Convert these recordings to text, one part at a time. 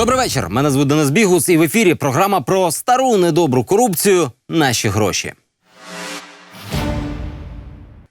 Добрий вечір. Мене звуть Денис Бігус, і в ефірі програма про стару недобру корупцію. Наші гроші.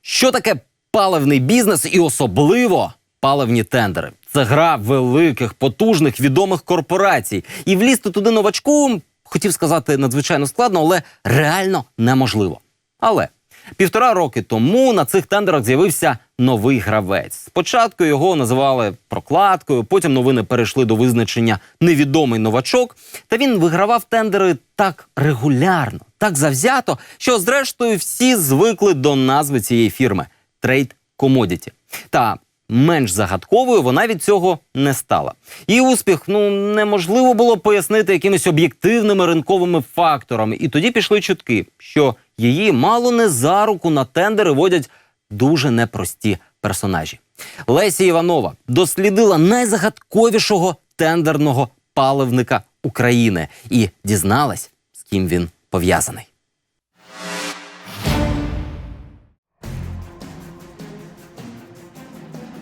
Що таке паливний бізнес і особливо паливні тендери? Це гра великих, потужних, відомих корпорацій. І влізти туди новачку, хотів сказати, надзвичайно складно, але реально неможливо. Але півтора роки тому на цих тендерах з'явився новий гравець. Спочатку його називали прокладкою, потім новини перейшли до визначення невідомий новачок. Та він вигравав тендери так регулярно, так завзято, що зрештою всі звикли до назви цієї фірми Trade Commodity. Та менш загадковою вона від цього не стала. І успіх ну неможливо було пояснити якимись об'єктивними ринковими факторами. І тоді пішли чутки, що її мало не за руку на тендери водять дуже непрості персонажі. Лесі Іванова дослідила найзагадковішого тендерного паливника України і дізналась, з ким він пов'язаний.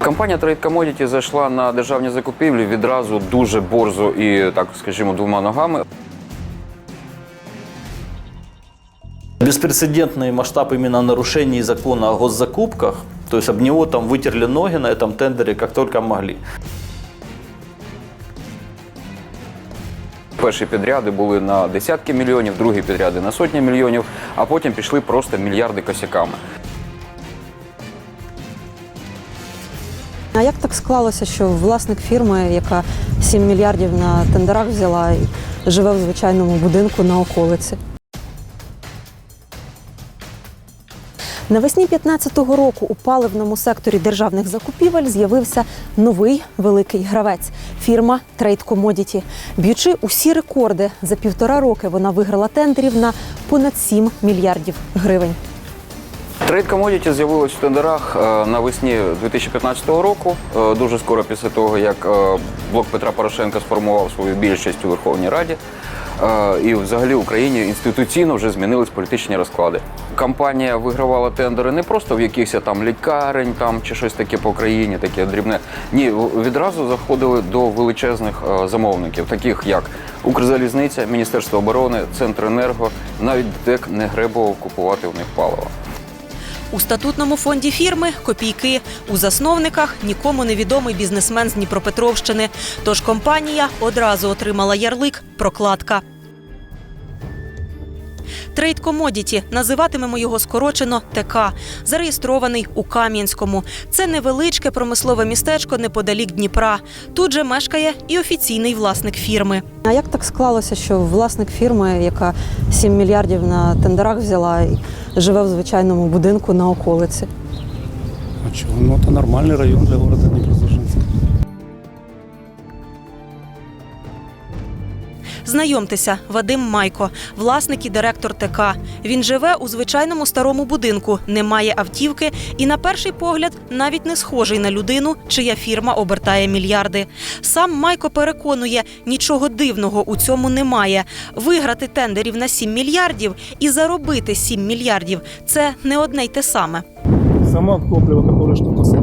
Компанія Trade Commodity зайшла на державні закупівлі відразу дуже борзо і, так скажімо, двома ногами. Беспрецедентный масштаб именно нарушений закона о госзакупках. То есть об него там вытерли ноги на этом тендере как только могли. Перші підряди були на десятки мільйонів, другі підряди на сотні мільйонів, а потім пішли просто мільярди косяками. А як так склалося, що власник фірми, яка 7 мільярдів на тендерах взяла і живе в звичайному будинку на околиці? Навесні 2015 року у паливному секторі державних закупівель з'явився новий великий гравець фірма Trade Commodity. Б'ючи усі рекорди, за півтора роки вона виграла тендерів на понад 7 мільярдів гривень. Trade Commodity з'явилось в тендерах е, навесні 2015 року, е, дуже скоро після того, як е, блок Петра Порошенка сформував свою більшість у Верховній Раді. І взагалі в Україні інституційно вже змінились політичні розклади. Компанія вигравала тендери не просто в якихось там лікарень там чи щось таке по країні, таке дрібне. Ні, відразу заходили до величезних замовників, таких як Укрзалізниця, Міністерство оборони, Центренерго. Навіть ДТЕК не гребував купувати у них паливо. У статутному фонді фірми копійки. У засновниках нікому невідомий бізнесмен з Дніпропетровщини. Тож компанія одразу отримала ярлик прокладка. Трейд Commodity, називатимемо його скорочено ТК, зареєстрований у Кам'янському. Це невеличке промислове містечко неподалік Дніпра. Тут же мешкає і офіційний власник фірми. А як так склалося, що власник фірми, яка 7 мільярдів на тендерах взяла і живе в звичайному будинку на околиці? А чего? Ну, это нормальный район для города Знайомтеся, Вадим Майко, власник і директор ТК. Він живе у звичайному старому будинку, не має автівки і, на перший погляд, навіть не схожий на людину, чия фірма обертає мільярди. Сам Майко переконує, нічого дивного у цьому немає. Виграти тендерів на 7 мільярдів і заробити 7 мільярдів це не одне й те саме. Топливо, которое что касается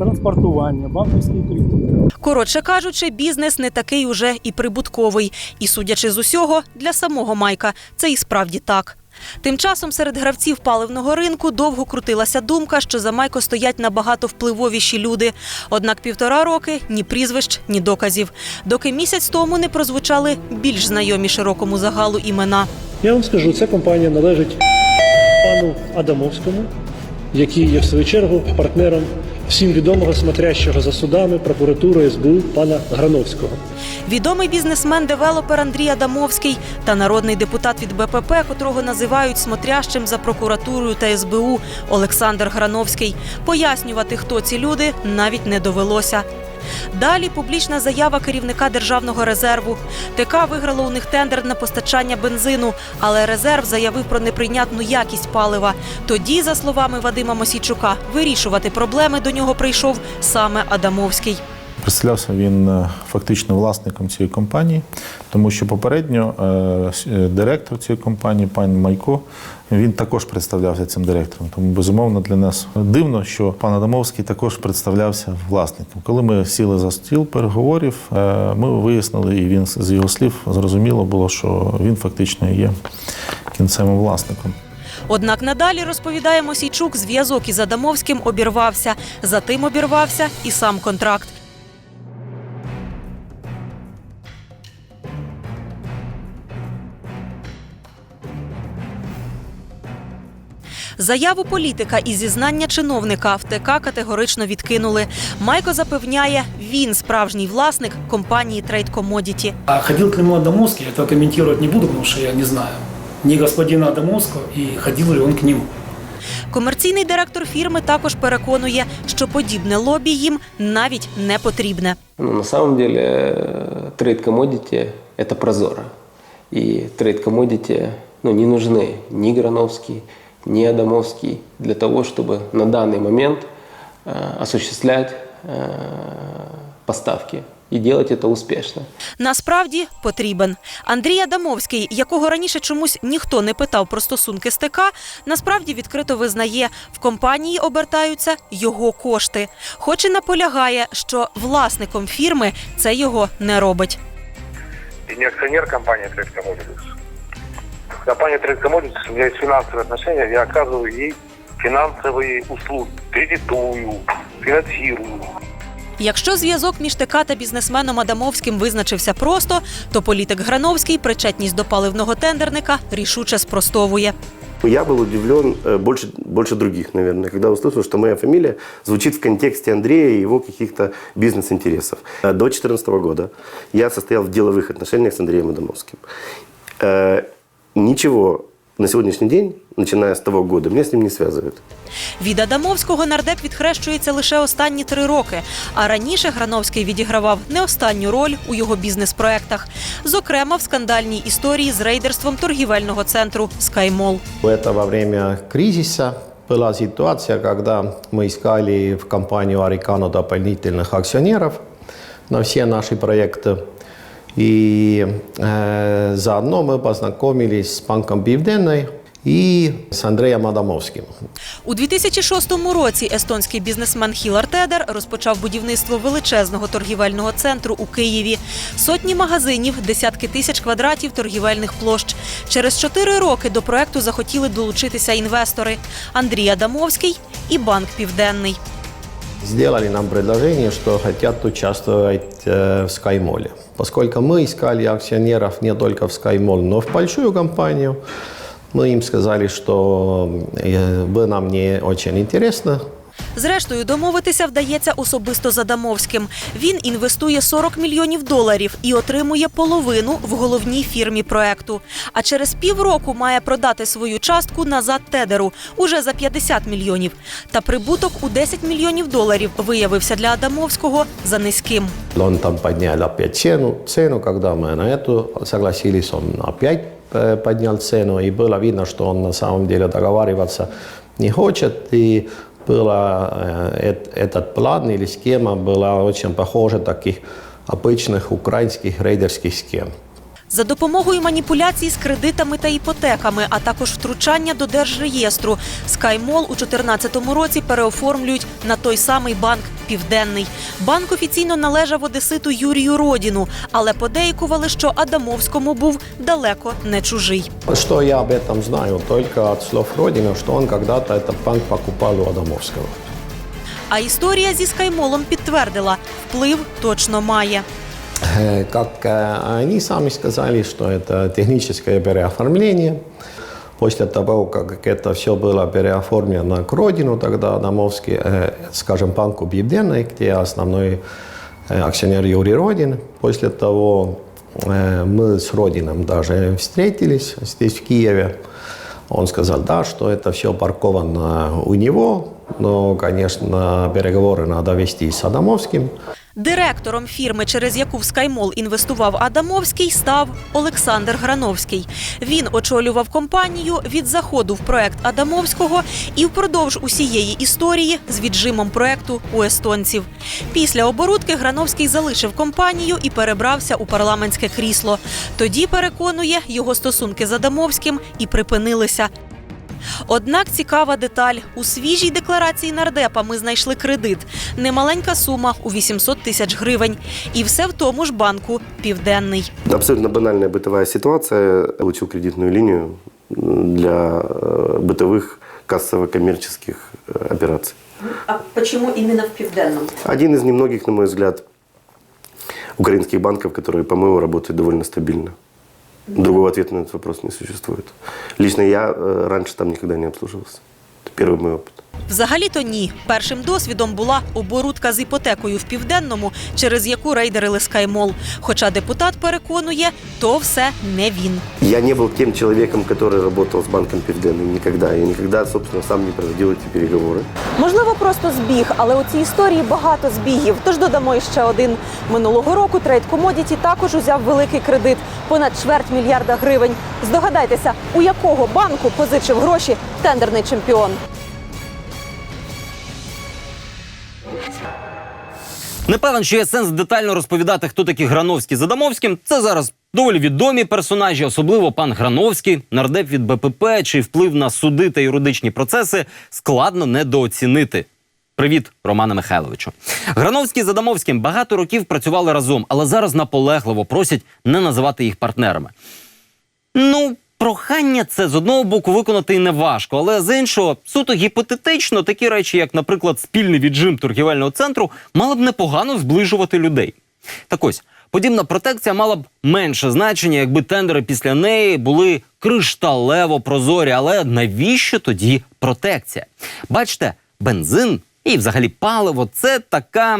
транспортування, банковський кредит. Коротше кажучи, бізнес не такий уже і прибутковий. І судячи з усього, для самого Майка це і справді так. Тим часом серед гравців паливного ринку довго крутилася думка, що за Майко стоять набагато впливовіші люди. Однак півтора роки ні прізвищ, ні доказів. Доки місяць тому не прозвучали більш знайомі широкому загалу імена. Я вам скажу, ця компанія належить пану Адамовському, який є в свою чергу партнером всім відомого смотрящого за судами прокуратури СБУ пана Грановського. Відомий бізнесмен-девелопер Андрій Адамовський та народний депутат від БПП, котрого називають смотрящим за прокуратурою та СБУ Олександр Грановський. Пояснювати, хто ці люди, навіть не довелося. Далі публічна заява керівника державного резерву. ТК виграло у них тендер на постачання бензину, але резерв заявив про неприйнятну якість палива. Тоді, за словами Вадима Мосійчука, вирішувати проблеми до нього прийшов саме Адамовський. Представлявся він е, фактично власником цієї компанії, тому що попередньо е, е, директор цієї компанії, пан Майко, він також представлявся цим директором. Тому безумовно для нас дивно, що пан Адамовський також представлявся власником. Коли ми сіли за стіл переговорів, ми вияснили, і він з його слів зрозуміло було, що він фактично є кінцевим власником. Однак надалі розповідає Мосійчук, зв'язок із Адамовським обірвався. Затим обірвався і сам контракт. Заяву політика і зізнання чиновника в ТК категорично відкинули. Майко запевняє, він справжній власник компанії Trade Commodity. А ходил к нему Адамовский, этого комментировать не буду, потому что я не знаю ни господина Адамовского и ходил ли он к нему. Комерційний директор фірми також переконує, що подібне лобі їм навіть не потрібне. Ну, на самом деле э, трейд commodity – это прозоро. И трейд commodity ну, не нужны ни Грановский, ни Адамовский для того, чтобы на данный момент э, осуществлять э, поставки и делать это успешно. Насправді потрібен. Андрій Адамовський, якого раніше чомусь ніхто не питав про стосунки з ТК, насправді відкрито визнає, в компанії обертаються його кошти. Хоч і наполягає, що власником фірми це його не робить. и не акционер компании Trade Commodities. Компания Trade Commodities, у меня есть финансовые отношения, я оказываю ей финансовые услуги, кредитую, финансирую. Якщо зв'язок між ТК та бізнесменом Адамовським визначився просто, то політик Грановський причетність до паливного тендерника рішуче спростовує. Я был удивлен э, больше, больше других, наверное, когда услышал, что моя фамилия звучит в контексте Андрея и его каких-то бизнес-интересов. Э, До 2014 года я состоял в деловых отношениях с Андреем Адамовским. Э, Ничего на сегодняшний день, начиная с того года, меня с ним не связывает. Від Адамовського нардеп відхрещується лише останні три роки. А раніше Грановський відігравав не останню роль у його бізнес-проектах, зокрема в скандальній історії з рейдерством торгівельного центру Скаймол. Это во время кризиса была ситуация, когда мы искали в компанию Арикано дополнительных акционеров на все наши проекты. И э, заодно мы познакомились с банком Південний и с Андреем Адамовским. У 2006 році естонський бізнесмен Хілар Тедер розпочав будівництво величезного торгівельного центру у Києві. Сотні магазинів, десятки тисяч квадратів торгівельних площ. Через чотири роки до проекту захотіли долучитися інвестори Андрій Адамовський і Банк Південний Сделали нам предложение, что хотят участвовать э, в Скаймоле. Поскольку мы искали акционеров не только в Скаймол, но в большую компанию, мы им сказали, что э, вы нам не очень интересно, Зрештою, домовитися вдається особисто з Адамовським. Він інвестує 40 мільйонів доларів і отримує половину в головній фірмі проекту. А через півроку має продати свою частку назад Тедеру уже за 50 мільйонів. Та прибуток у 10 мільйонів доларів виявився для Адамовського за низьким. Он там поднял опять цену, цену, когда мы на эту согласились, он опять э, поднял цену, и было видно, что он на самом деле договариваться не хочет, и было, э, эт- этот план или схема была очень похожа таких обычных украинских рейдерских схем. За допомогою маніпуляцій з кредитами та іпотеками, а також втручання до держреєстру, Скаймол у 2014 році переоформлюють на той самий банк Південний. Банк офіційно належав одеситу Юрію Родіну, але подейкували, що Адамовському був далеко не чужий. Что я об этом знаю? Только от слов Родина, что он когда-то этот банк покупал у Адамовского. А історія зі Скаймолом підтвердила, вплив точно має. Э, Как э, они сами сказали, что это техническое переоформление. После того, как это все было переоформлено к Родину, тогда Адамовский, э, скажем, банку Бибденной, где основной акционер Юрий Родин. После того мы с Родином даже встретились здесь, в Киеве. Он сказал, да, что это все парковано у него, но, конечно, переговоры надо вести с Адамовским. Директором фірми, через яку в Скаймол інвестував Адамовський, став Олександр Грановський. Він очолював компанію від заходу в проект Адамовського і впродовж усієї історії з віджимом проекту у естонців. Після оборудки Грановський залишив компанію і перебрався у парламентське крісло. Тоді переконує, його стосунки з Адамовським і припинилися. Однак цікава деталь у свіжій декларації нардепа ми знайшли кредит. Немаленька сума у 800 тисяч гривень. І все в тому ж банку Південний. Абсолютно банальная бытовая ситуация. Получил кредитную линию для э, бытовых кассово-коммерческих э, операций. А чому іменно в південному? Один из немногих, на мой взгляд, украинских банков, которые, по-моему, работают довольно стабильно. Другого ответа на этот вопрос не существует. Лично я э, раньше там никогда не обслуживался. Это первый мой опыт. Взагалі-то ні. Першим досвідом була оборудка з іпотекою в південному, через яку рейдерили Скаймол. Хоча депутат переконує, то все не він. Я не был тем человеком, который работал с банком Пивденный никогда. Я никогда, собственно, сам не проводил эти переговоры. Можливо, просто збіг, але у цій історії багато збігів. Тож додамо іще один. Минулого року Трейд Комодіті також узяв великий кредит понад чверть мільярда гривень. Здогадайтеся, у якого банку позичив гроші тендерний чемпіон. Не певен, що є сенс детально розповідати, хто такі Грановські з Адамовським. Це зараз доволі відомі персонажі, особливо пан Грановський, нардеп від БПП, чий вплив на суди та юридичні процеси складно недооцінити. Привіт, Романе Михайловичу. Грановський з Адамовським багато років працювали разом, але зараз наполегливо просять не називати їх партнерами. Ну, прохання це з одного боку виконати і не важко, але з іншого, суто гіпотетично, такі речі, як, наприклад, спільний віджим торгівельного центру, мали б непогано зближувати людей. Так ось, подібна протекція мала б менше значення, якби тендери після неї були кришталево прозорі. Але навіщо тоді протекція? Бачите, бензин і взагалі паливо це така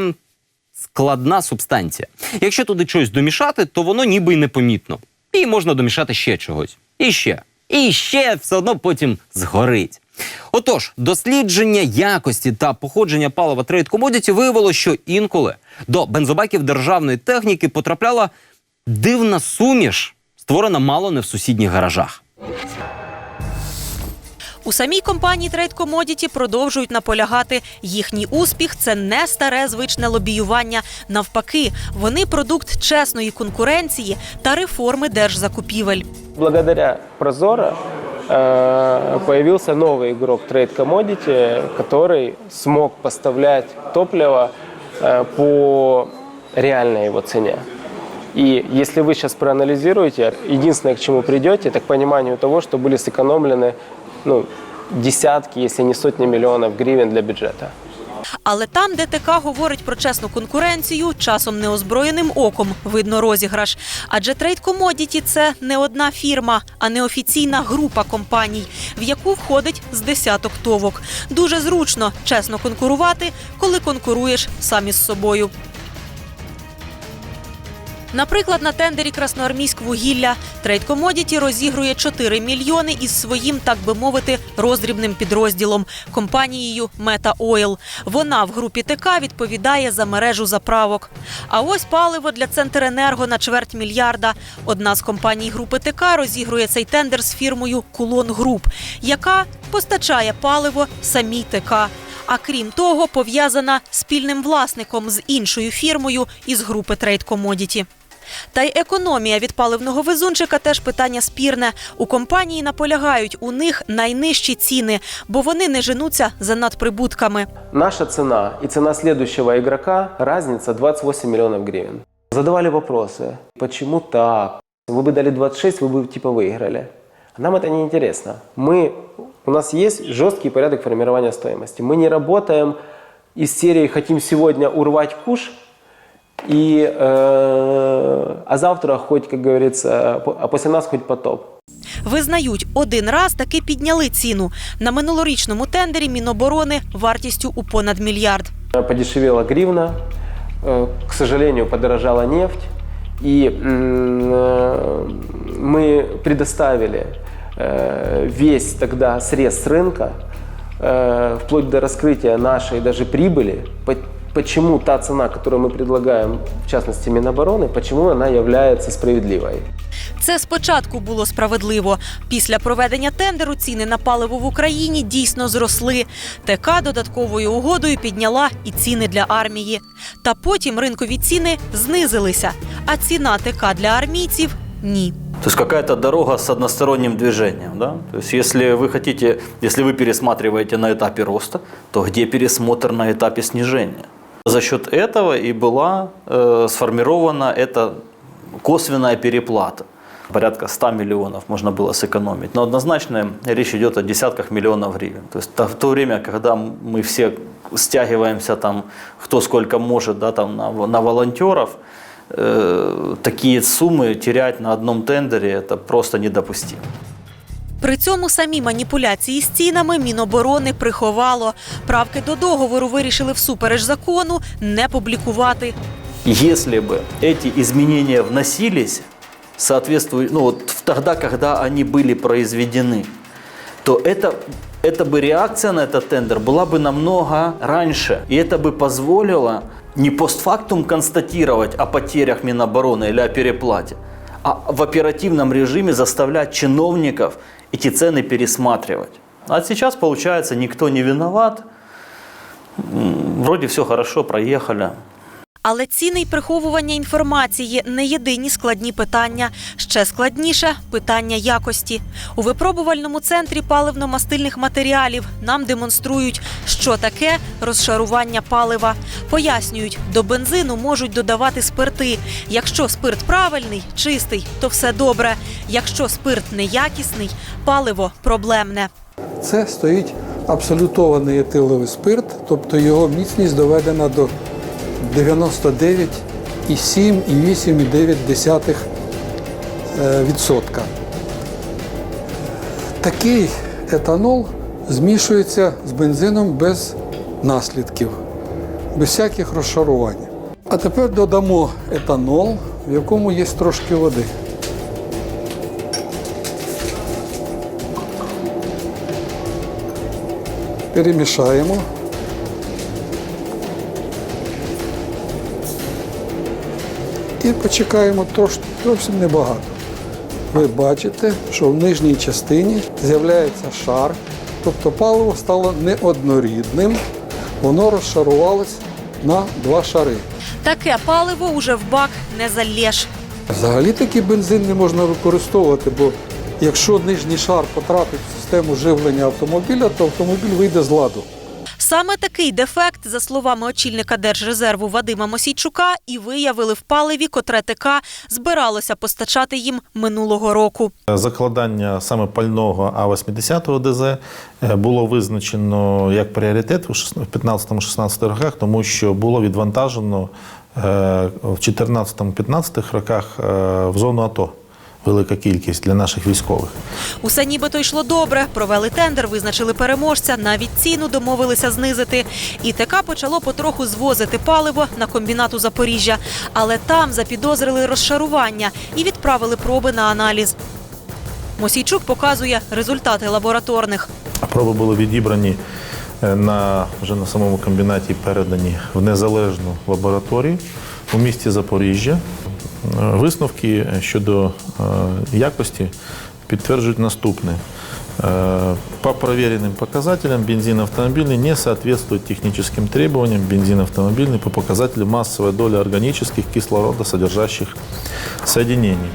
складна субстанція. Якщо туди щось домішати, то воно ніби й непомітно. І можна домішати ще чогось. І ще. І ще все одно потім згорить. Отож, дослідження якості та походження палива трейд комодіті виявило, що інколи до бензобаків державної техніки потрапляла дивна суміш, створена мало не в сусідніх гаражах. У самій компанії Trade Commodity продовжують наполягати. Їхній успіх це не старе звичне лобіювання. Навпаки, вони продукт чесної конкуренції та реформи держзакупівель. Благодаря Прозоро э, появился новый игрок Trade Commodity, который смог поставлять топливо э, по реальной его цене. И если вы сейчас проанализируете, единственное, к чему придете, это к пониманию того, что были сэкономлены ну, десятки, если не сотни миллионов гривен для бюджета. Але там, де ТК говорить про чесну конкуренцію, часом неозброєним оком видно розіграш. Адже Trade Commodity – це не одна фірма, а неофіційна група компаній, в яку входить з десяток товок. Дуже зручно чесно конкурувати, коли конкуруєш сам із собою. Наприклад, на тендері Красноармійськ вугілля Trade Commodity розігрує 4 мільйони із своїм, так би мовити, роздрібним підрозділом компанією Meta Oil. Вона в групі ТК відповідає за мережу заправок. А ось паливо для Центренерго на чверть мільярда. Одна з компаній групи ТК розігрує цей тендер з фірмою Кулон Груп, яка постачає паливо самій ТК. А крім того, пов'язана спільним власником з іншою фірмою із групи Trade Commodity. Та й економія від паливного везунчика теж питання спірне. У компанії наполягають у них найнижчі ціни, бо вони не женуться за надприбутками. Наша цена и цена следующего игрока, разница 28 миллионов гривен. Задавали вопросы, почему так? Вы бы дали 26, вы бы типа выиграли. А Нам это не интересно. Мы, у нас есть жесткий порядок формирования стоимости. Мы не работаем из серии «хотим сегодня урвать куш», и, э, а завтра хоть, как говорится, по- а после нас хоть потоп. Визнають, один раз таки підняли ціну на минулорічному тендері Міноборони вартістю у понад мільярд. Подешевела гривна, э, к сожалению, подорожала нефть. И м, э, мы предоставили э, весь тогда срез с рынка, э, вплоть до раскрытия нашей даже прибыли, по- почему та цена, которую мы предлагаем, в частности Минобороны, почему она является справедливой. Це спочатку було справедливо. Після проведення тендеру ціни на паливо в Україні дійсно зросли. ТК додатковою угодою підняла і ціни для армії. Та потім ринкові ціни знизилися. А ціна ТК для армійців ні. То есть какая-то дорога с односторонним движением, да? То есть если вы хотите, если вы пересматриваете на этапе роста, то где пересмотр на этапе снижения? За счет этого и была э, сформирована эта косвенная переплата. Порядка 100 миллионов можно было сэкономить. Но однозначно речь идет о десятках миллионов гривен. То есть та- в то время, когда мы все стягиваемся там, кто сколько может, да, там, на, на волонтеров, э, такие суммы терять на одном тендере это просто недопустимо. При цьому самі маніпуляції з цінами Міноборони приховало. Правки до договору вирішили всупереч закону не публікувати. Если бы эти изменения вносились, соответствуя, ну вот в- тогда, когда они были произведены, то это, это бы реакция на этот тендер была бы намного раньше. И это бы позволило не постфактум констатировать о потерях Минобороны или о переплате, а в оперативном режиме заставлять чиновников эти цены пересматривать. А сейчас, получается, никто не виноват. Вроде все хорошо, проехали. Але ціни й приховування інформації не єдині складні питання. Ще складніше питання якості. У випробувальному центрі паливно-мастильних матеріалів нам демонструють, що таке розшарування палива. Пояснюють, до бензину можуть додавати спирти. Якщо спирт правильний, чистий, то все добре. Якщо спирт неякісний, паливо проблемне. Це стоїть абсолютований етиловий спирт, тобто його міцність доведена до 99,7 і 8,9 е, відсотка. Такий етанол змішується з бензином без наслідків, без всяких розшарувань. А тепер додамо етанол, в якому є трошки води. Перемішаємо. І почекаємо зовсім небагато. Ви бачите, що в нижній частині з'являється шар, тобто паливо стало неоднорідним, воно розшарувалось на два шари. Таке паливо уже в бак не залєш. Взагалі такий бензин не можна використовувати, бо якщо нижній шар потрапить в систему живлення автомобіля, то автомобіль вийде з ладу. Саме такий дефект, за словами очільника Держрезерву Вадима Мосійчука, і виявили в паливі, котре ТК збиралося постачати їм минулого року. Закладання саме пального А-80 ДЗ е, було визначено як пріоритет у шест- в 15-16 роках, тому що було відвантажено е, в 14-15 роках е, в зону АТО велика кількість для наших військових. Усе нібито йшло добре. Провели тендер, визначили переможця, навіть ціну домовилися знизити. І ТК почало потроху звозити паливо на комбінат у Запоріжжя. Але там запідозрили розшарування і відправили проби на аналіз. Мосійчук показує результати лабораторних. Проби були відібрані е, на, вже на самому комбінаті передані в незалежну лабораторію у місті Запоріжжя. Е, Висновки щодо е, якості підтверджують наступне. Э, По проверенным показателям бензин автомобильный не соответствует техническим требованиям бензин автомобильный по показателю массовая доля органических кислородосодержащих соединений.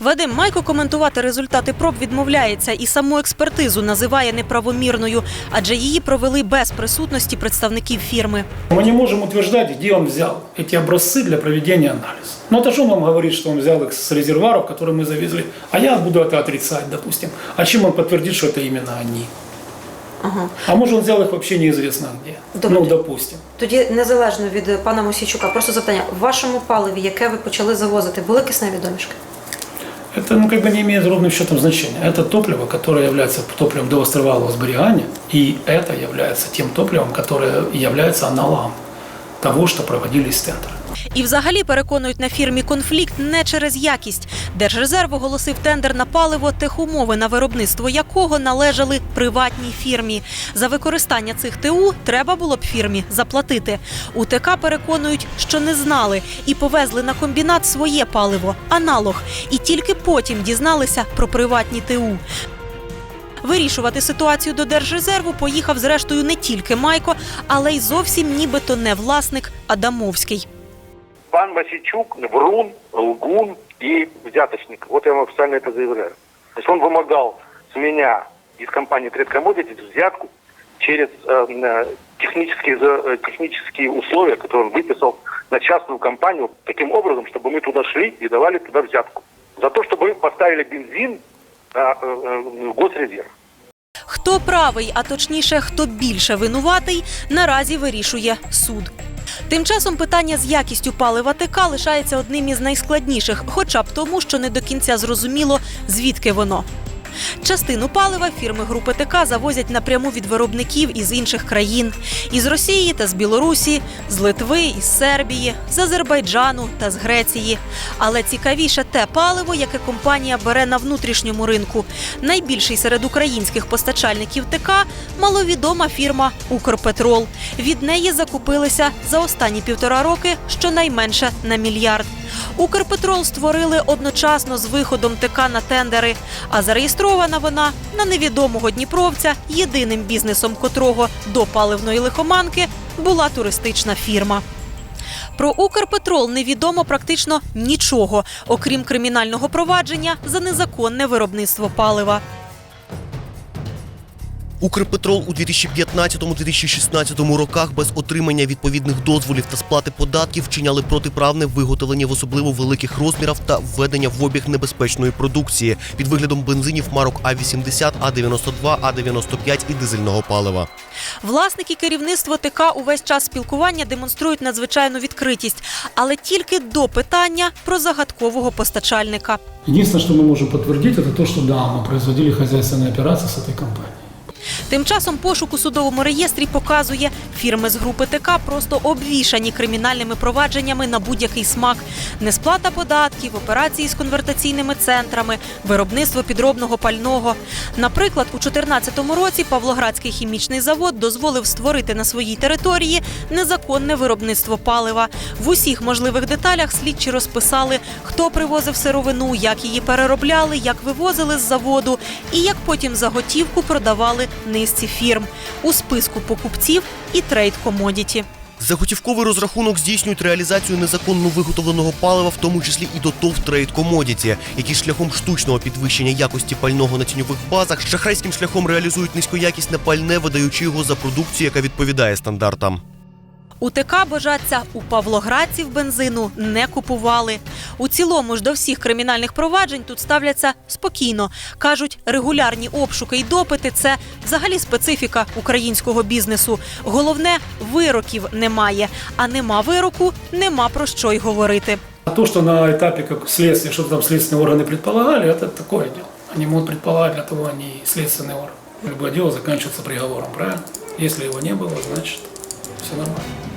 Вадим Майко коментувати результати проб відмовляється і саму експертизу називає неправомірною, адже її провели без присутності представників фірми. Мы не можем утверждать, где он взял эти образцы для проведения анализа. Но это же он вам говорит, что он взял их с резервуаров, которые мы завезли. А я буду это отрицать, допустим. А чем он подтвердит, что это именно они? А может он взял их вообще неизвестно где. Добре. Ну, допустим. Тоді незалежно від пана Мосійчука, просто запитання: в вашому паливі, яке ви почали завозити, були кисневі домішки? Это ну, как бы не имеет ровным счетом значения. Это топливо, которое является топливом довостровалого сберегания, и это является тем топливом, которое является аналогом того, что проводились тендеры. І взагалі переконують на фірмі конфлікт не через якість. Держрезерв оголосив тендер на паливо, техумови на виробництво якого належали приватній фірмі. За використання цих ТУ треба було б фірмі заплатити. УТК переконують, що не знали і повезли на комбінат своє паливо, аналог, і тільки потім дізналися про приватні ТУ. Вирішувати ситуацію до Держрезерву поїхав зрештою не тільки Майко, але й зовсім нібито не власник Адамовський Пан Васичук врун, лгун и взяточник. Вот я вам официально это заявляю. То есть он вымогал с меня из компании Trade Commodities взятку через э, э, технические, за- э, технические условия, которые он выписал на частную компанию, таким образом, чтобы мы туда шли и давали туда взятку. За то, чтобы мы поставили бензин на э, э, госрезерв. Хто правий, а точніше, хто більше винуватий, наразі вирішує суд. Тим часом питання з якістю палива ТК лишається одним із найскладніших, хоча б тому, що не до кінця зрозуміло, звідки воно. Частину палива фірми групи ТК завозять напряму від виробників із інших країн із Росії та з Білорусі, з Литви, із Сербії, з Азербайджану та з Греції. Але цікавіше те паливо, яке компанія бере на внутрішньому ринку. Найбільший серед українських постачальників ТК маловідома фірма Укрпетрол. Від неї закупилися за останні півтора роки щонайменше на мільярд. Укрпетрол створили одночасно з виходом ТК на тендери, а зареєстрована вона на невідомого дніпровця, єдиним бізнесом котрого до паливної лихоманки була туристична фірма. Про Укрпетрол невідомо практично нічого, окрім кримінального провадження за незаконне виробництво палива. Укрпетрол у 2015-2016 роках без отримання відповідних дозволів та сплати податків вчиняли протиправне виготовлення в особливо великих розмірах та введення в обіг небезпечної продукції під виглядом бензинів марок А80, А92, А95 і дизельного палива. Власники керівництво ТК увесь час спілкування демонструють надзвичайну відкритість, але тільки до питання про загадкового постачальника. Единственное, что мы можем подтвердить, это то, что да, мы производили хозяйственные операции с этой компанией. Тим часом пошук у судовому реєстрі показує, фірми з групи ТК просто обвішані кримінальними провадженнями на будь-який смак: несплата податків, операції з конвертаційними центрами, виробництво підробного пального. Наприклад, у 2014 році Павлоградський хімічний завод дозволив створити на своїй території незаконне виробництво палива. В усіх можливих деталях слідчі розписали, хто привозив сировину, як її переробляли, як вивозили з заводу і як потім за готівку низці фірм у списку покупців і трейд комодіті. Заготівковий розрахунок здійснюють реалізацію незаконно виготовленого палива, в тому числі і до ТОВ Трейд Комодіті, які шляхом штучного підвищення якості пального на тіньових базах шахрайським шляхом реалізують низькоякісне пальне, видаючи його за продукцію, яка відповідає стандартам. УТК божаться у павлоградців бензину не купували. У цілому ж до всіх кримінальних проваджень тут ставляться спокійно. кажуть, регулярні обшуки й допити це взагалі специфіка українського бізнесу. Головне, вироків немає. А нема вироку, нема про що й говорити. А то, что на этапе как следствия, что там следственные органы предполагали, это такое дело. Они могут предполагать, для того они и следственный орган. Любое дело заканчивается приговором, правильно? Если его не было, значит, все нормально.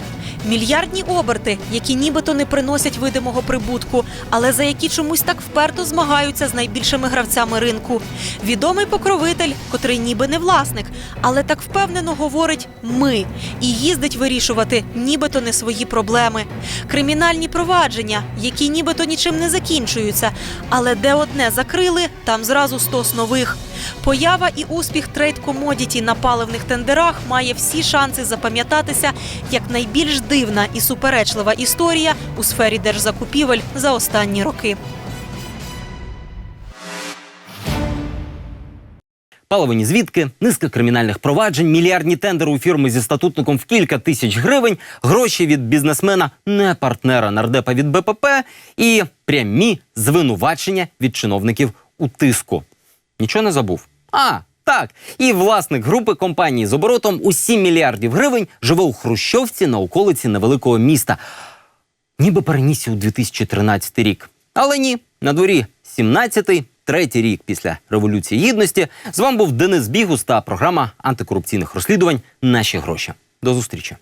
Мільярдні оберти, які нібито не приносять видимого прибутку, але за які чомусь так вперто змагаються з найбільшими гравцями ринку. Відомий покровитель, котрий ніби не власник, але так впевнено говорить ми і їздить вирішувати нібито не свої проблеми. Кримінальні провадження, які нібито нічим не закінчуються, але де одне закрили, там зразу стос нових. Поява і успіх трейд комодіті на паливних тендерах має всі шанси запам'ятатися як найбільш дивна і суперечлива історія у сфері держзакупівель за останні роки. Паливні звідки, низка кримінальних проваджень, мільярдні тендери у фірми зі статутником в кілька тисяч гривень, гроші від бізнесмена, не партнера нардепа від БПП і прямі звинувачення від чиновників у тиску. Нічого не забув. А, так. І власник групи компанії з оборотом у 7 мільярдів гривень живе у Хрущовці на околиці невеликого міста. Ніби перенісся у 2013 рік. Але ні, на дворі 17-й, третій рік після Революції Гідності. З вами був Денис Бігус та програма антикорупційних розслідувань Наші гроші. До зустрічі.